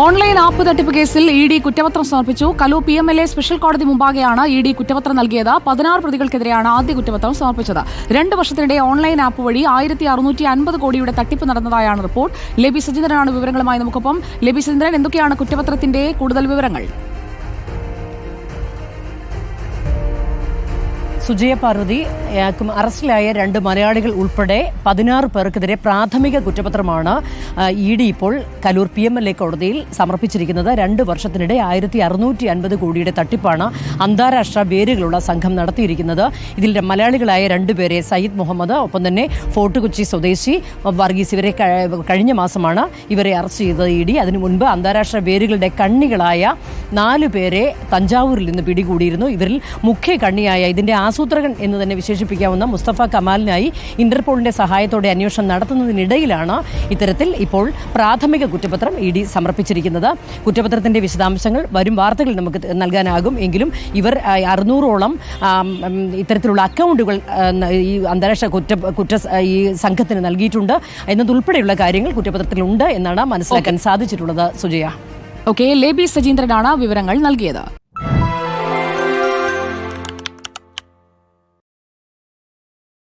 Online app തട്ടിപ്പ് കേസിൽ E D കുറ്റപത്രം സമർപ്പിച്ചു. Kaloor P M L A special കോടതി മുമ്പാകെയാണ് ഇ ഡി കുറ്റപത്രം നൽകിയത്. പതിനാറ് പ്രതികൾക്കെതിരെയാണ് ആദ്യ കുറ്റപത്രം സമർപ്പിച്ചത്. രണ്ട് വർഷത്തിനിടെ ഓൺലൈൻ ആപ്പ് വഴി ആയിരത്തി അറുന്നൂറ്റി അൻപത് കോടിയുടെ തട്ടിപ്പ് നടന്നതായാണ് റിപ്പോർട്ട്. ലബി സജീന്ദ്രനാണ് വിവരങ്ങളുമായി നമുക്കൊപ്പം. ലബി സജീന്ദ്രൻ എന്തൊക്കെയാണ് കുറ്റപത്രത്തിന്റെ കൂടുതൽ വിവരങ്ങൾ? സുജയ പാർവതി അറസ്റ്റിലായ രണ്ട് മലയാളികൾ ഉൾപ്പെടെ പതിനാറ് പേർക്കെതിരെ പ്രാഥമിക കുറ്റപത്രമാണ് ഇ ഡി ഇപ്പോൾ Kaloor P M L A കോടതിയിൽ സമർപ്പിച്ചിരിക്കുന്നത്. രണ്ട് വർഷത്തിനിടെ ആയിരത്തി അറുന്നൂറ്റി അൻപത് കോടിയുടെ തട്ടിപ്പാണ് അന്താരാഷ്ട്ര വേരുകളുള്ള സംഘം നടത്തിയിരിക്കുന്നത്. ഇതിൽ മലയാളികളായ രണ്ടുപേരെ സയ്യിദ് മുഹമ്മദ് ഒപ്പം തന്നെ ഫോർട്ട് കൊച്ചി സ്വദേശി വർഗീസ് ഇവരെ കഴിഞ്ഞ മാസമാണ് ഇവരെ അറസ്റ്റ് ചെയ്തത് ഇ ഡി. അതിനു മുൻപ് അന്താരാഷ്ട്ര വേരുകളുടെ കണ്ണികളായ നാലു പേരെ തഞ്ചാവൂരിൽ നിന്ന് പിടികൂടിയിരുന്നു. ഇവരിൽ മുഖ്യ കണ്ണിയായ ഇതിന്റെ ആസൂത്രകൻ എന്ന് തന്നെ വിശേഷിപ്പിക്കാവുന്ന മുസ്തഫ കമാലിനായി ഇന്റർപോളിന്റെ സഹായത്തോടെ അന്വേഷണം നടത്തുന്നതിനിടയിലാണ് ഇത്തരത്തിൽ ഇപ്പോൾ പ്രാഥമിക കുറ്റപത്രം ഇ ഡി സമർപ്പിച്ചിരിക്കുന്നത്. കുറ്റപത്രത്തിന്റെ വിശദാംശങ്ങൾ വരും വാർത്തകളിൽ നമുക്ക് നൽകാനാകും. എങ്കിലും ഇവർ അറുന്നൂറോളം ഇത്തരത്തിലുള്ള അക്കൗണ്ടുകൾ ഈ അന്താരാഷ്ട്ര കുറ്റ കുറ്റ ഈ സംഘത്തിന് നൽകിയിട്ടുണ്ട്. എന്നതുൾപ്പെടെയുള്ള കാര്യങ്ങൾ കുറ്റപത്രത്തിലുണ്ട് എന്നാണ് മനസ്സിലാക്കാൻ സാധിച്ചിട്ടുള്ളത്. സുജയ. ഓക്കെ ലേബി സജീന്ദ്രനാണ് വിവരങ്ങൾ നൽകിയത്.